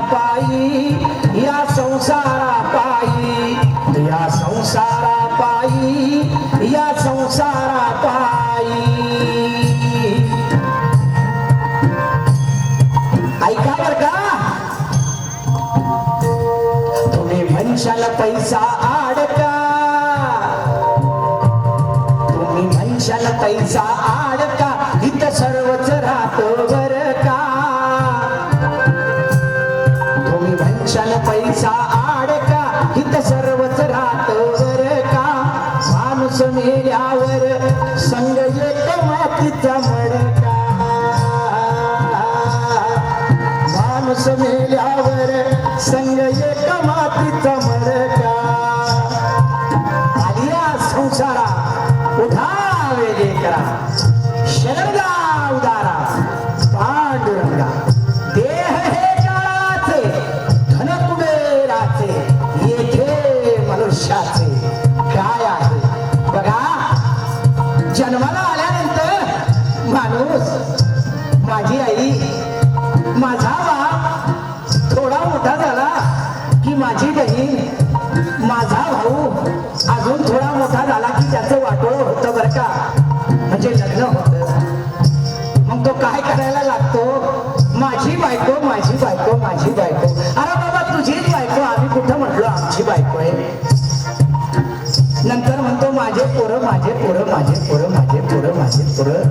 पायी या संसारा पायी या संसारा पायी या संसारा पायी. ऐका बर का? तुम्ही म्हणशाल पैसा आडका. तुम्ही म्हणशाल पैसा आडका. इथं सर्व माणूस मेल्यावर संग येत मातीचा मडका. माणूस मेल्यावर संग येत मातीचा माझी आई माझा बाप थोडा मोठा झाला की माझी बहीण माझा भाऊ अजून थोडा मोठा झाला की त्याचं वाटोळ होतं बरं का? म्हणजे लग्न होतं. मग तो काय करायला लागतो? माझी बायको माझी बायको माझी बायको. अरे बाबा तुझीच बायको. आम्ही कुठं म्हटलो आमची बायको आहे. नंतर म्हणतो माझे पोरं माझे पोरं माझे पोरं माझे पोरं माझे पोरं.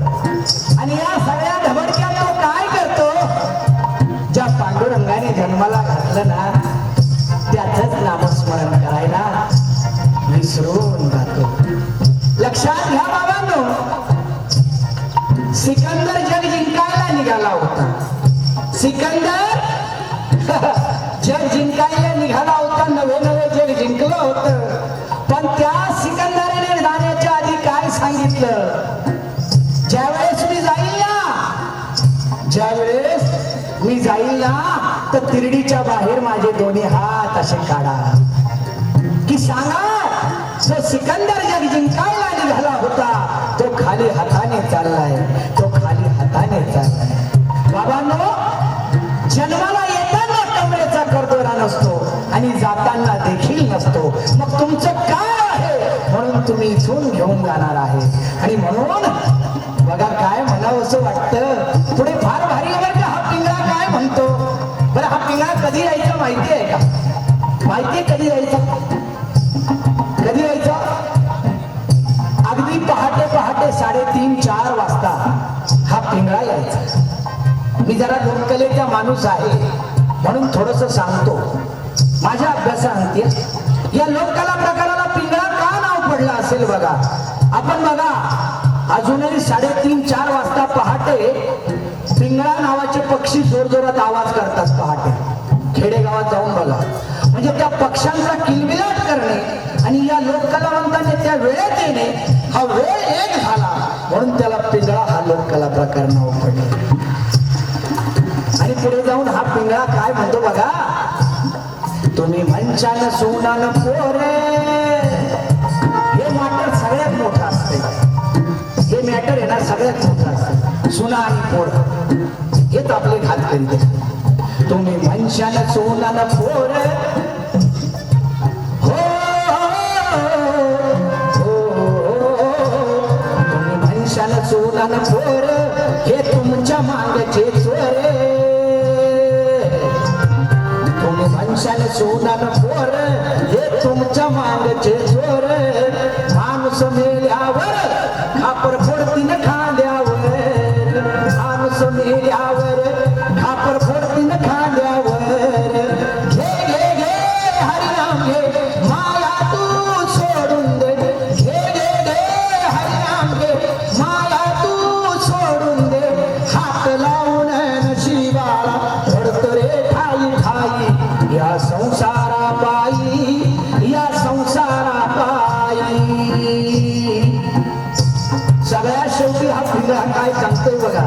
आणि या सगळ्या धबडक्यात तो काय करतो? ज्या पांडुरंगाने जन्माला घातलं ना त्याच नामस्मरण करायला विसरून जातो. लक्षात घ्या बाबांनो सिकंदर जग जिंकायला निघाला होता. सिकंदर जग जिंकायला निघाला होता नवे नवे जग जिंकलं होतं. पण ज्या वेळेस मी जाईल ना तर तिरडीच्या बाहेर माझे दोन्ही हात असे काढा. की सांगा जो सिकंदर जग जिंकायला निघाला होता तो खाली हाताने चाललाय तो खाली हाताने चाललाय. बाबांनो जन्माला येताना कमरेचा करदोरा नसतो आणि जाताना देखील नसतो. मग तुमचं काय आहे? म्हणून तुम्ही इथून घेऊन जाणार आहे. आणि म्हणून बघा काय म्हणावं असं वाटतं पुढे कधी यायचं माहिती आहे का? माहिती कधी यायचं? कधी यायचं? अगदी पहाटे पहाटे साडेतीन चार वाजता हा पिंगळा यायचा. मी जरा लोककलेचा माणूस आहे म्हणून थोडस सांगतो. माझ्या अभ्यासांती या लोककला प्रकाराला पिंगळा का नाव पडलं असेल बघा? आपण बघा अजूनही साडेतीन चार वाजता पहाटे पिंगळा नावाचे पक्षी जोरजोरात आवाज करतात पहाटे. खेडेगावात जाऊन बघा. म्हणजे त्या पक्षांचा किलबिलाट करणे आणि या लोककलावंतांनी त्या वेळेत येणे हा वेळ एक झाला. म्हणून त्याला पिंगळा हा लोककला प्रकार नाव पडले. आणि पुढे जाऊन हा पिंगळा काय म्हणतो बघा? तुम्ही मंचान सोनान पोरे. हे मॅटर सगळ्यात मोठं असते. हे मॅटर आहे ना सगळ्यात मोठं असतं. सुना आणि पोर. हेच आपले घात करीत असते. तुम्ही म्हणशाल सोनान फोर हो, हो, हो, तुम्ही म्हणशाल सोनान फोर हे तुमच्या मागचे चोरे. तुम्ही म्हणशाल सोनान फोर हे तुमच्या मागचे चोर. माणूस मेल्यावर या संसारा पायी या संसारा पायी. सगळ्यात शेवटी हा पिंगळा काय सांगतोय बघा.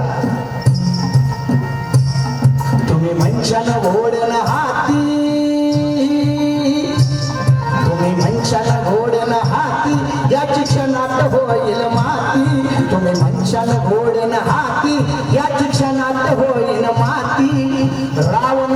तुम्ही मंचन घोडन हाती. तुम्ही मंचन घोडन हाती या शिक्षणात होईल माती. तुम्ही मंचन घोडन हाती या शिक्षणात होईल माती. रावण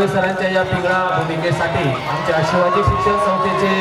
साळवे सरांच्या या पिंगळा भूमिकेसाठी आमच्या शिवाजी शिक्षण संस्थेचे